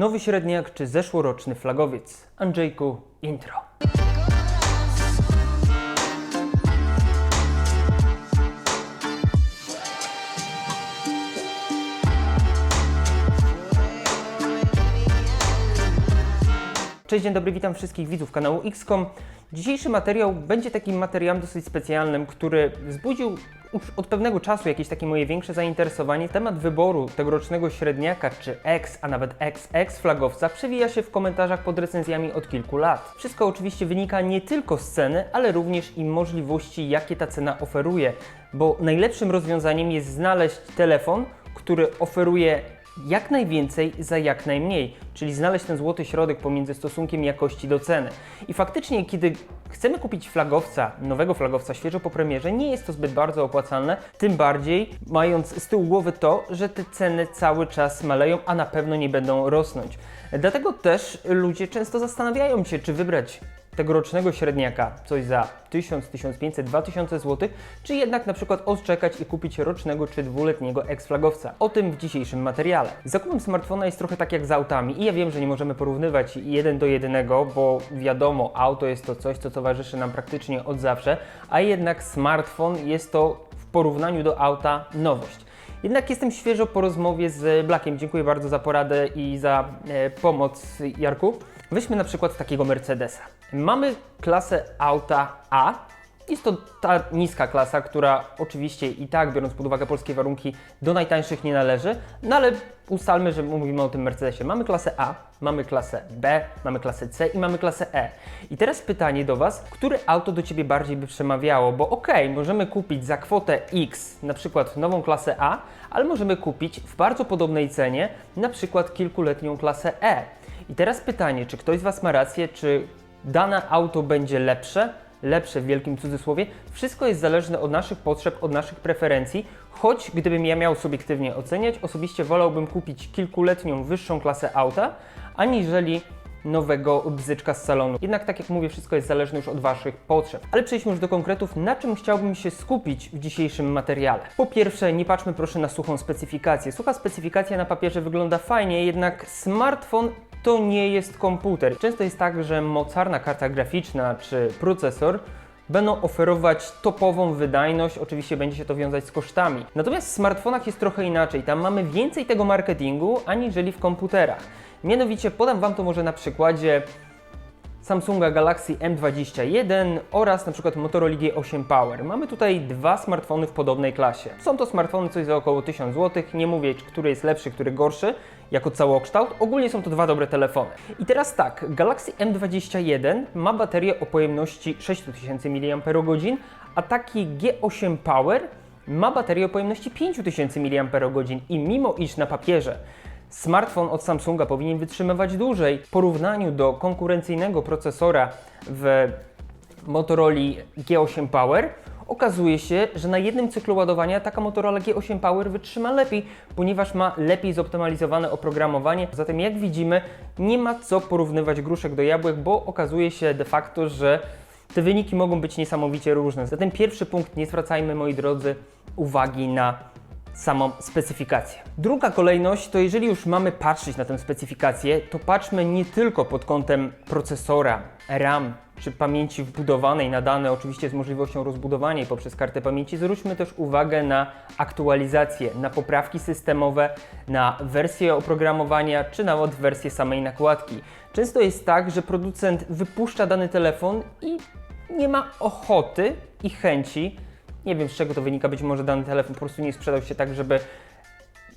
Nowy średniak czy zeszłoroczny flagowiec? Andrzejku, intro. Cześć, dzień dobry, witam wszystkich widzów kanału XCOM. Dzisiejszy materiał będzie takim materiałem dosyć specjalnym, który wzbudził już od pewnego czasu jakieś takie moje większe zainteresowanie. Temat wyboru tegorocznego średniaka, czy X, a nawet XX flagowca przewija się w komentarzach pod recenzjami od kilku lat. Wszystko oczywiście wynika nie tylko z ceny, ale również i możliwości, jakie ta cena oferuje, bo najlepszym rozwiązaniem jest znaleźć telefon, który oferuje jak najwięcej za jak najmniej, czyli znaleźć ten złoty środek pomiędzy stosunkiem jakości do ceny. I faktycznie, kiedy chcemy kupić flagowca, nowego flagowca świeżo po premierze, nie jest to zbyt bardzo opłacalne, tym bardziej mając z tyłu głowy to, że te ceny cały czas maleją, a na pewno nie będą rosnąć. Dlatego też ludzie często zastanawiają się, czy wybrać tegorocznego średniaka coś za 1000, 1500, 2000 zł, czy jednak na przykład odczekać i kupić rocznego czy dwuletniego ex-flagowca. O tym w dzisiejszym materiale. Zakupem smartfona jest trochę tak jak z autami i ja wiem, że nie możemy porównywać jeden do jednego, bo wiadomo, auto jest to coś, co towarzyszy nam praktycznie od zawsze, a jednak smartfon jest to w porównaniu do auta nowość. Jednak jestem świeżo po rozmowie z Blackiem. Dziękuję bardzo za poradę i za e, pomoc, Jarku. Weźmy na przykład takiego Mercedesa. Mamy klasę auta A. Jest to ta niska klasa, która oczywiście i tak, biorąc pod uwagę polskie warunki, do najtańszych nie należy, no ale ustalmy, że mówimy o tym Mercedesie. Mamy klasę A, mamy klasę B, mamy klasę C i mamy klasę E. I teraz pytanie do Was, które auto do Ciebie bardziej by przemawiało? Bo okej, możemy kupić za kwotę X na przykład nową klasę A, ale możemy kupić w bardzo podobnej cenie na przykład kilkuletnią klasę E. I teraz pytanie, czy ktoś z Was ma rację, czy dane auto będzie lepsze, lepsze w wielkim cudzysłowie. Wszystko jest zależne od naszych potrzeb, od naszych preferencji, choć gdybym ja miał subiektywnie oceniać, osobiście wolałbym kupić kilkuletnią wyższą klasę auta, aniżeli nowego bzyczka z salonu. Jednak tak jak mówię, wszystko jest zależne już od Waszych potrzeb. Ale przejdźmy już do konkretów, na czym chciałbym się skupić w dzisiejszym materiale. Po pierwsze, nie patrzmy proszę na suchą specyfikację. Sucha specyfikacja na papierze wygląda fajnie, jednak smartfon to nie jest komputer. Często jest tak, że mocarna karta graficzna czy procesor będą oferować topową wydajność, oczywiście będzie się to wiązać z kosztami. Natomiast w smartfonach jest trochę inaczej, tam mamy więcej tego marketingu aniżeli w komputerach. Mianowicie podam Wam to może na przykładzie Samsunga Galaxy M21 oraz na przykład Motorola G8 Power. Mamy tutaj dwa smartfony w podobnej klasie. Są to smartfony coś za około 1000 zł, nie mówię, który jest lepszy, który gorszy, jako całokształt. Ogólnie są to dwa dobre telefony. I teraz tak, Galaxy M21 ma baterię o pojemności 6000 mAh, a taki G8 Power ma baterię o pojemności 5000 mAh i mimo iż na papierze Smartfon od Samsunga powinien wytrzymywać dłużej w porównaniu do konkurencyjnego procesora w Motorola G8 Power. Okazuje się, że na jednym cyklu ładowania taka Motorola G8 Power wytrzyma lepiej, ponieważ ma lepiej zoptymalizowane oprogramowanie. Zatem jak widzimy, nie ma co porównywać gruszek do jabłek, bo okazuje się de facto, że te wyniki mogą być niesamowicie różne. Zatem pierwszy punkt, nie zwracajmy moi drodzy uwagi na samą specyfikację. Druga kolejność to jeżeli już mamy patrzeć na tę specyfikację, to patrzmy nie tylko pod kątem procesora, RAM czy pamięci wbudowanej na dane, oczywiście z możliwością rozbudowania jej poprzez kartę pamięci, zwróćmy też uwagę na aktualizacje, na poprawki systemowe, na wersję oprogramowania czy nawet wersję samej nakładki. Często jest tak, że producent wypuszcza dany telefon i nie ma ochoty i chęci nie wiem z czego to wynika, być może dany telefon po prostu nie sprzedał się tak, żeby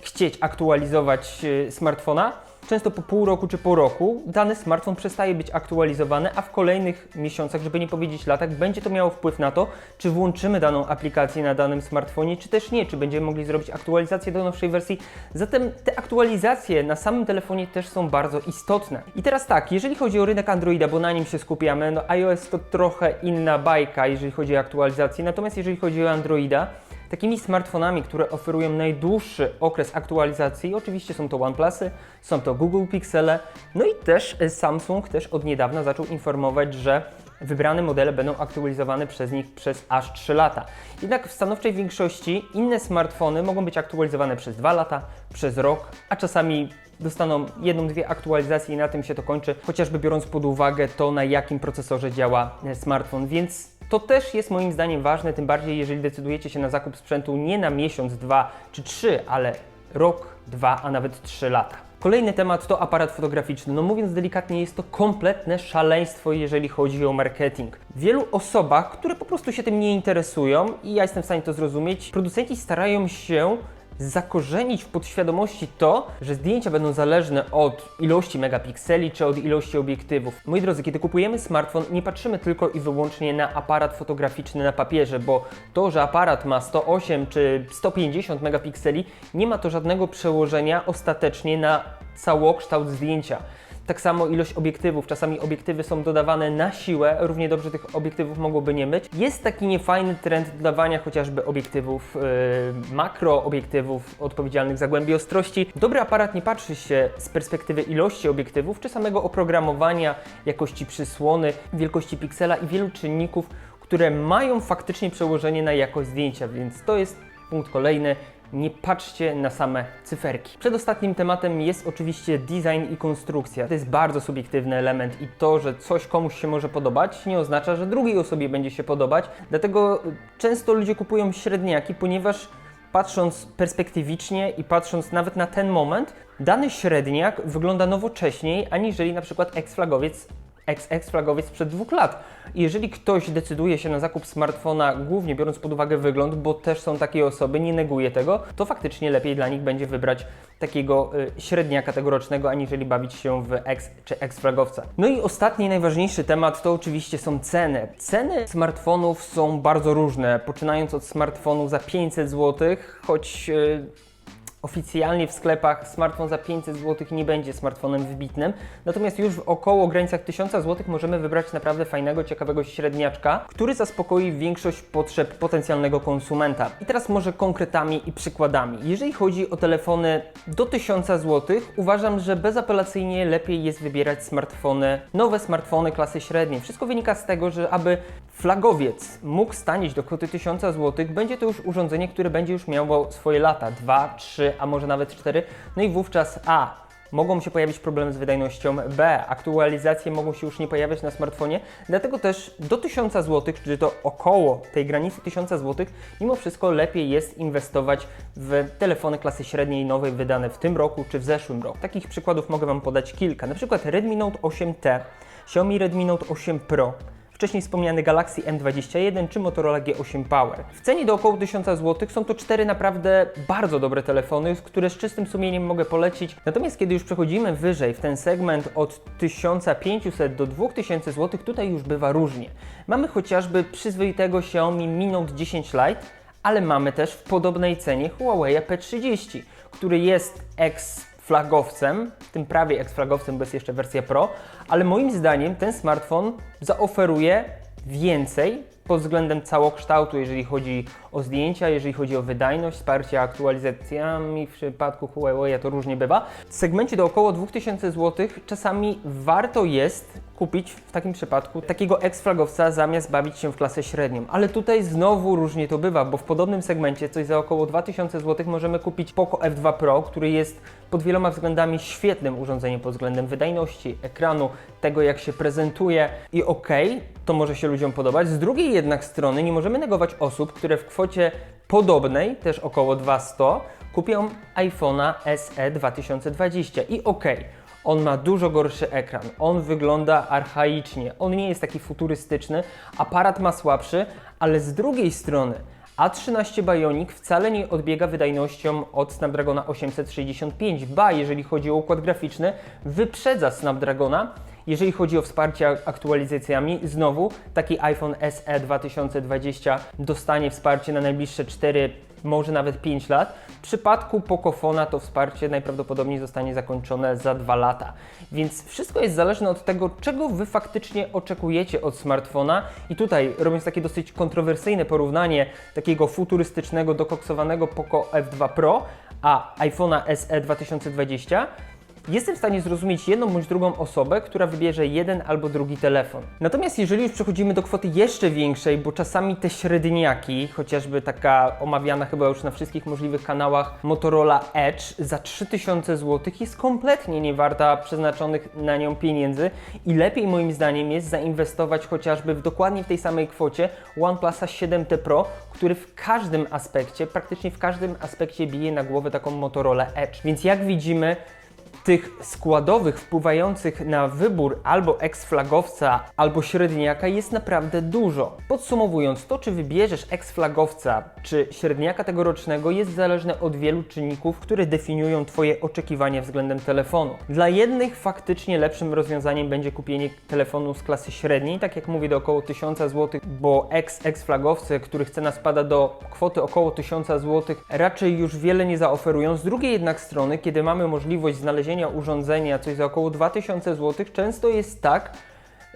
chcieć aktualizować y, smartfona. Często po pół roku czy po roku dany smartfon przestaje być aktualizowany, a w kolejnych miesiącach, żeby nie powiedzieć latach, będzie to miało wpływ na to, czy włączymy daną aplikację na danym smartfonie, czy też nie, czy będziemy mogli zrobić aktualizację do nowszej wersji. Zatem te aktualizacje na samym telefonie też są bardzo istotne. I teraz tak, jeżeli chodzi o rynek Androida, bo na nim się skupiamy, no iOS to trochę inna bajka, jeżeli chodzi o aktualizację, natomiast jeżeli chodzi o Androida, Takimi smartfonami, które oferują najdłuższy okres aktualizacji, oczywiście są to OnePlusy, są to Google Pixele, no i też Samsung też od niedawna zaczął informować, że wybrane modele będą aktualizowane przez nich przez aż 3 lata. Jednak w stanowczej większości inne smartfony mogą być aktualizowane przez 2 lata, przez rok, a czasami dostaną jedną, dwie aktualizacje i na tym się to kończy, chociażby biorąc pod uwagę to, na jakim procesorze działa e, smartfon, więc to też jest moim zdaniem ważne, tym bardziej jeżeli decydujecie się na zakup sprzętu nie na miesiąc, dwa czy trzy, ale rok, dwa, a nawet trzy lata. Kolejny temat to aparat fotograficzny. No mówiąc delikatnie, jest to kompletne szaleństwo, jeżeli chodzi o marketing. Wielu osobach, które po prostu się tym nie interesują, i ja jestem w stanie to zrozumieć, producenci starają się zakorzenić w podświadomości to, że zdjęcia będą zależne od ilości megapikseli czy od ilości obiektywów. Moi drodzy, kiedy kupujemy smartfon, nie patrzymy tylko i wyłącznie na aparat fotograficzny na papierze, bo to, że aparat ma 108 czy 150 megapikseli, nie ma to żadnego przełożenia ostatecznie na całokształt zdjęcia. Tak samo ilość obiektywów. Czasami obiektywy są dodawane na siłę, równie dobrze tych obiektywów mogłoby nie być. Jest taki niefajny trend dodawania chociażby obiektywów yy, makro, obiektywów odpowiedzialnych za głębię ostrości. Dobry aparat nie patrzy się z perspektywy ilości obiektywów, czy samego oprogramowania, jakości przysłony, wielkości piksela i wielu czynników, które mają faktycznie przełożenie na jakość zdjęcia, więc to jest punkt kolejny nie patrzcie na same cyferki. Przedostatnim tematem jest oczywiście design i konstrukcja. To jest bardzo subiektywny element i to, że coś komuś się może podobać, nie oznacza, że drugiej osobie będzie się podobać. Dlatego często ludzie kupują średniaki, ponieważ patrząc perspektywicznie i patrząc nawet na ten moment, dany średniak wygląda nowocześniej, aniżeli na przykład ex-flagowiec XX flagowiec sprzed dwóch lat. Jeżeli ktoś decyduje się na zakup smartfona, głównie biorąc pod uwagę wygląd, bo też są takie osoby, nie neguję tego, to faktycznie lepiej dla nich będzie wybrać takiego y, średniaka tegorocznego, aniżeli bawić się w X czy X flagowca. No i ostatni, najważniejszy temat to oczywiście są ceny. Ceny smartfonów są bardzo różne, poczynając od smartfonu za 500 zł, choć y, Oficjalnie w sklepach smartfon za 500 zł nie będzie smartfonem wybitnym, natomiast już w około granicach 1000 zł możemy wybrać naprawdę fajnego, ciekawego średniaczka, który zaspokoi większość potrzeb potencjalnego konsumenta. I teraz może konkretami i przykładami. Jeżeli chodzi o telefony do 1000 zł, uważam, że bezapelacyjnie lepiej jest wybierać smartfony, nowe smartfony klasy średniej. Wszystko wynika z tego, że aby flagowiec mógł stanieć do kwoty 1000 zł, będzie to już urządzenie, które będzie już miało swoje lata, 2, 3, a może nawet 4. No i wówczas A. Mogą się pojawić problemy z wydajnością. B. Aktualizacje mogą się już nie pojawiać na smartfonie. Dlatego też do 1000 zł, czy to około tej granicy 1000 zł, mimo wszystko lepiej jest inwestować w telefony klasy średniej nowej wydane w tym roku czy w zeszłym roku. Takich przykładów mogę Wam podać kilka. Na przykład Redmi Note 8T, Xiaomi Redmi Note 8 Pro, wcześniej wspomniany Galaxy M21 czy Motorola G8 Power. W cenie do około 1000 zł są to cztery naprawdę bardzo dobre telefony, które z czystym sumieniem mogę polecić. Natomiast kiedy już przechodzimy wyżej w ten segment od 1500 do 2000 zł, tutaj już bywa różnie. Mamy chociażby przyzwoitego Xiaomi Mi Note 10 Lite, ale mamy też w podobnej cenie Huawei P30, który jest ex flagowcem, tym prawie ex-flagowcem, bo jest jeszcze wersja Pro, ale moim zdaniem ten smartfon zaoferuje więcej pod względem całokształtu, jeżeli chodzi o zdjęcia, jeżeli chodzi o wydajność, wsparcie aktualizacjami, w przypadku Huawei to różnie bywa. W segmencie do około 2000 zł czasami warto jest kupić w takim przypadku takiego ex-flagowca zamiast bawić się w klasę średnią. Ale tutaj znowu różnie to bywa, bo w podobnym segmencie coś za około 2000 zł możemy kupić Poco F2 Pro, który jest pod wieloma względami świetnym urządzeniem pod względem wydajności, ekranu, tego jak się prezentuje i ok, to może się ludziom podobać. Z drugiej jednak strony nie możemy negować osób, które w kwocie podobnej, też około 200, kupią iPhone'a SE 2020 i ok, on ma dużo gorszy ekran, on wygląda archaicznie, on nie jest taki futurystyczny, aparat ma słabszy, ale z drugiej strony A13 Bionic wcale nie odbiega wydajnością od Snapdragona 865, ba jeżeli chodzi o układ graficzny, wyprzedza Snapdragona. Jeżeli chodzi o wsparcie aktualizacjami, znowu taki iPhone SE 2020 dostanie wsparcie na najbliższe 4 może nawet 5 lat. W przypadku Pokofona to wsparcie najprawdopodobniej zostanie zakończone za 2 lata. Więc wszystko jest zależne od tego, czego Wy faktycznie oczekujecie od smartfona. I tutaj, robiąc takie dosyć kontrowersyjne porównanie takiego futurystycznego, dokoksowanego Poco F2 Pro, a iPhone'a SE 2020, jestem w stanie zrozumieć jedną bądź drugą osobę, która wybierze jeden albo drugi telefon. Natomiast jeżeli już przechodzimy do kwoty jeszcze większej, bo czasami te średniaki, chociażby taka omawiana chyba już na wszystkich możliwych kanałach Motorola Edge za 3000 zł jest kompletnie nie warta przeznaczonych na nią pieniędzy i lepiej moim zdaniem jest zainwestować chociażby w dokładnie w tej samej kwocie OnePlusa 7T Pro, który w każdym aspekcie, praktycznie w każdym aspekcie bije na głowę taką Motorola Edge. Więc jak widzimy, tych składowych wpływających na wybór albo ex-flagowca, albo średniaka jest naprawdę dużo. Podsumowując, to czy wybierzesz ex-flagowca czy średniaka tegorocznego jest zależne od wielu czynników, które definiują Twoje oczekiwania względem telefonu. Dla jednych faktycznie lepszym rozwiązaniem będzie kupienie telefonu z klasy średniej, tak jak mówię, do około 1000 zł, bo ex-ex-flagowcy, których cena spada do kwoty około 1000 zł, raczej już wiele nie zaoferują. Z drugiej jednak strony, kiedy mamy możliwość znalezienia urządzenia coś za około 2000 zł, często jest tak,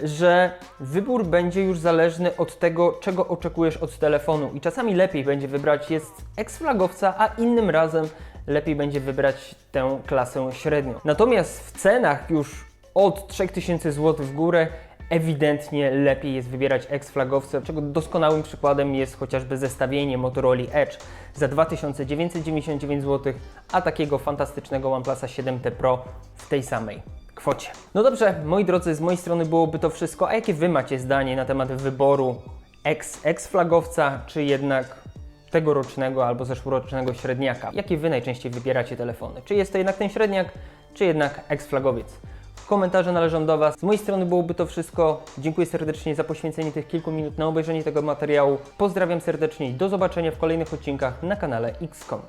że wybór będzie już zależny od tego, czego oczekujesz od telefonu. I czasami lepiej będzie wybrać jest ex-flagowca, a innym razem lepiej będzie wybrać tę klasę średnią. Natomiast w cenach już od 3000 zł w górę ewidentnie lepiej jest wybierać ex-flagowce, czego doskonałym przykładem jest chociażby zestawienie Motorola Edge za 2999 zł, a takiego fantastycznego OnePlusa 7T Pro w tej samej kwocie. No dobrze, moi drodzy, z mojej strony byłoby to wszystko. A jakie Wy macie zdanie na temat wyboru ex, ex-flagowca, czy jednak tegorocznego albo zeszłorocznego średniaka? Jakie Wy najczęściej wybieracie telefony? Czy jest to jednak ten średniak, czy jednak ex-flagowiec? Komentarze należą do Was. Z mojej strony byłoby to wszystko. Dziękuję serdecznie za poświęcenie tych kilku minut na obejrzenie tego materiału. Pozdrawiam serdecznie i do zobaczenia w kolejnych odcinkach na kanale XCOM.